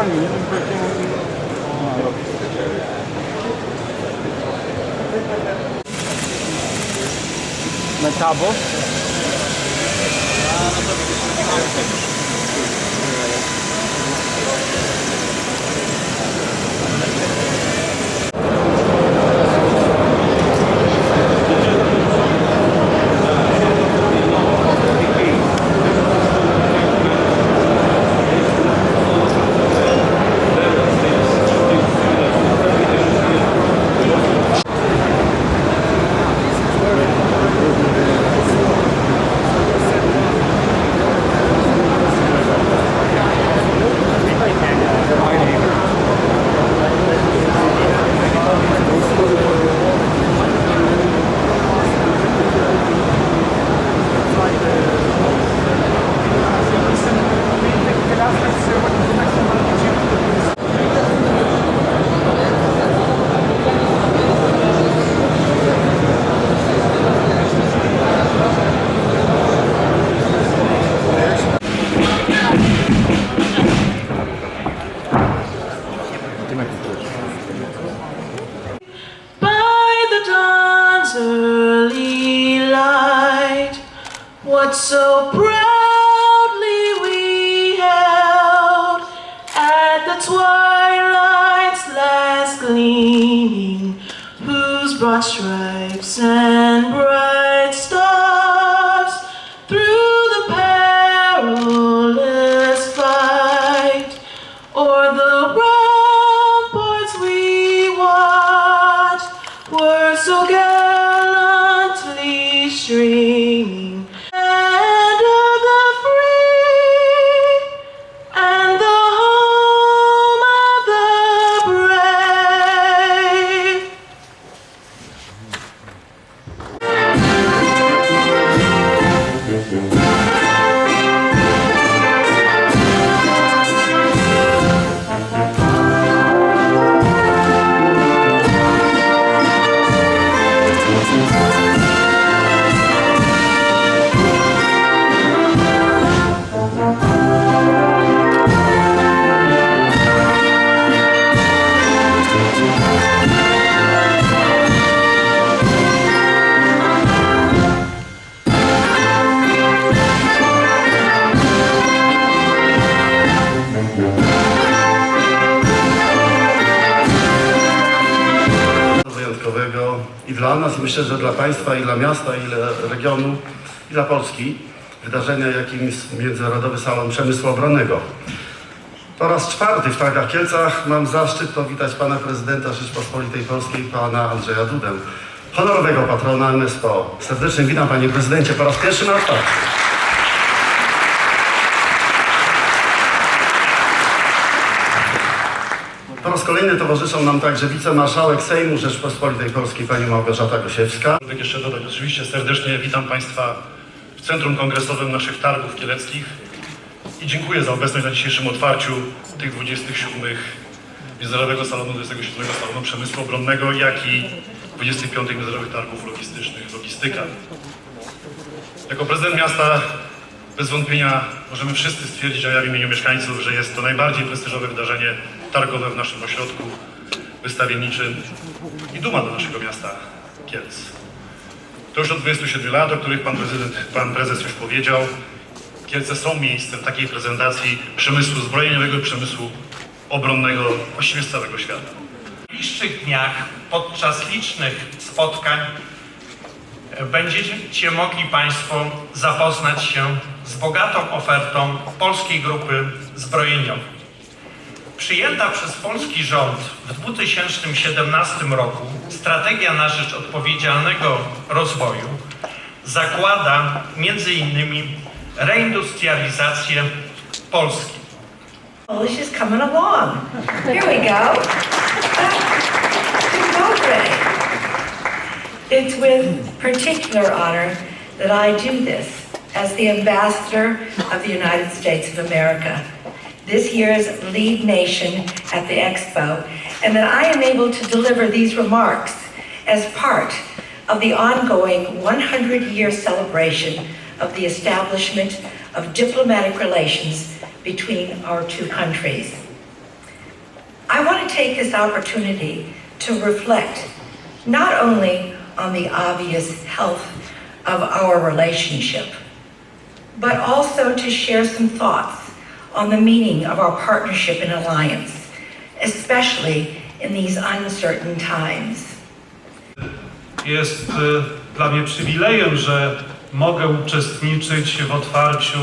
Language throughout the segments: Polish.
pra mim, porque eu Mas tá bom? Ah, não tô... what so proudly we held at the twilight's last gleaming, whose broad stripes and bright stars through the perilous fight o'er the ramparts we watched were so gallantly streaming. Myślę, że dla Państwa, i dla miasta, i dla regionu, i dla Polski wydarzenia, jakim jest Międzynarodowy Salon Przemysłu Obronnego. Po raz czwarty w Targach Kielcach mam zaszczyt powitać Pana Prezydenta Rzeczpospolitej Polskiej, Pana Andrzeja Dudę, honorowego patrona MSPO. Serdecznie witam Panie Prezydencie po raz pierwszy na otwarciu. Po raz kolejny towarzyszą nam także wicemarszałek Sejmu Rzeczpospolitej Polskiej pani Małgorzata Gosiewska. Jeszcze dodać, oczywiście serdecznie witam Państwa w Centrum Kongresowym naszych Targów Kieleckich i dziękuję za obecność na dzisiejszym otwarciu tych 27 Międzynarodowego Salonu 27 Salonu Przemysłu Obronnego, jak i 25 Międzynarodowych Targów Logistycznych Logistyka. Jako prezydent miasta bez wątpienia możemy wszyscy stwierdzić, a ja w imieniu mieszkańców, że jest to najbardziej prestiżowe wydarzenie targowe w naszym ośrodku wystawienniczym i duma do naszego miasta Kielc. To już od 27 lat, o których pan, prezydent, pan prezes już powiedział. Kielce są miejscem takiej prezentacji przemysłu zbrojeniowego i przemysłu obronnego właściwie z całego świata. W najbliższych dniach podczas licznych spotkań będziecie mogli Państwo zapoznać się z bogatą ofertą Polskiej Grupy Zbrojeniowej. Przyjęta przez polski rząd w 2017 roku strategia na rzecz odpowiedzialnego rozwoju zakłada między innymi reindustrializację Polski. Polish is coming along. Here we go. Dzień dobry. It's with particular honor that I do this as the ambassador of the United States of America, this year's lead nation at the expo, and that I am able to deliver these remarks as part of the ongoing 100-year celebration of the establishment of diplomatic relations between our two countries. I want to take this opportunity to reflect not only on the obvious health of our relationship, but also to share some thoughts on the meaning of our partnership and alliance, especially in these uncertain times. Jest y, dla mnie przywilejem, że mogę uczestniczyć w otwarciu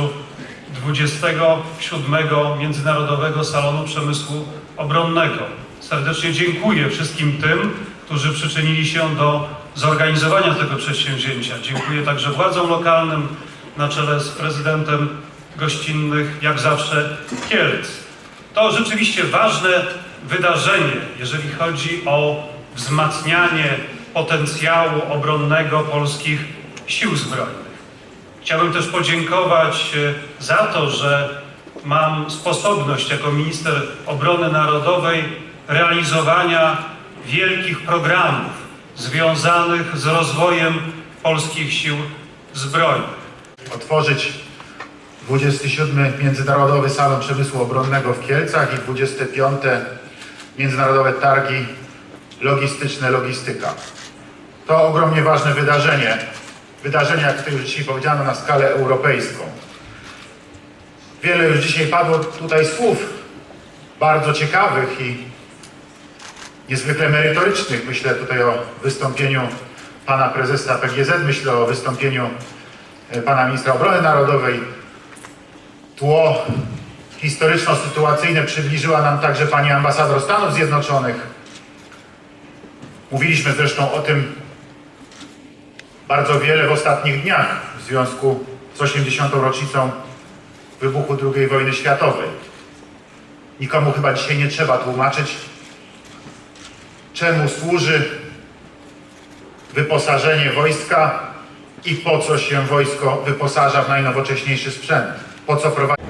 27. Międzynarodowego Salonu Przemysłu Obronnego. Serdecznie dziękuję wszystkim tym, którzy przyczynili się do zorganizowania tego przedsięwzięcia. Dziękuję także władzom lokalnym na czele z prezydentem gościnnych, jak zawsze, Kielc. To rzeczywiście ważne wydarzenie, jeżeli chodzi o wzmacnianie potencjału obronnego polskich sił zbrojnych. Chciałbym też podziękować e, za to, że mam sposobność jako minister obrony narodowej realizowania wielkich programów związanych z rozwojem polskich sił zbrojnych. otworzyć 27. Międzynarodowy Salon Przemysłu Obronnego w Kielcach i 25. Międzynarodowe Targi Logistyczne Logistyka. To ogromnie ważne wydarzenie. Jak to już dzisiaj powiedziano, na skalę europejską. Wiele już dzisiaj padło tutaj słów bardzo ciekawych i niezwykle merytorycznych. Myślę tutaj o wystąpieniu pana prezesa PGZ, myślę o wystąpieniu e, pana ministra obrony narodowej. Tło historyczno-sytuacyjne przybliżyła nam także pani ambasador Stanów Zjednoczonych. Mówiliśmy zresztą o tym bardzo wiele w ostatnich dniach w związku z 80. rocznicą wybuchu II wojny światowej. Nikomu chyba dzisiaj nie trzeba tłumaczyć, czemu służy wyposażenie wojska i po co się wojsko wyposaża w najnowocześniejszy sprzęt. Po co prowadzi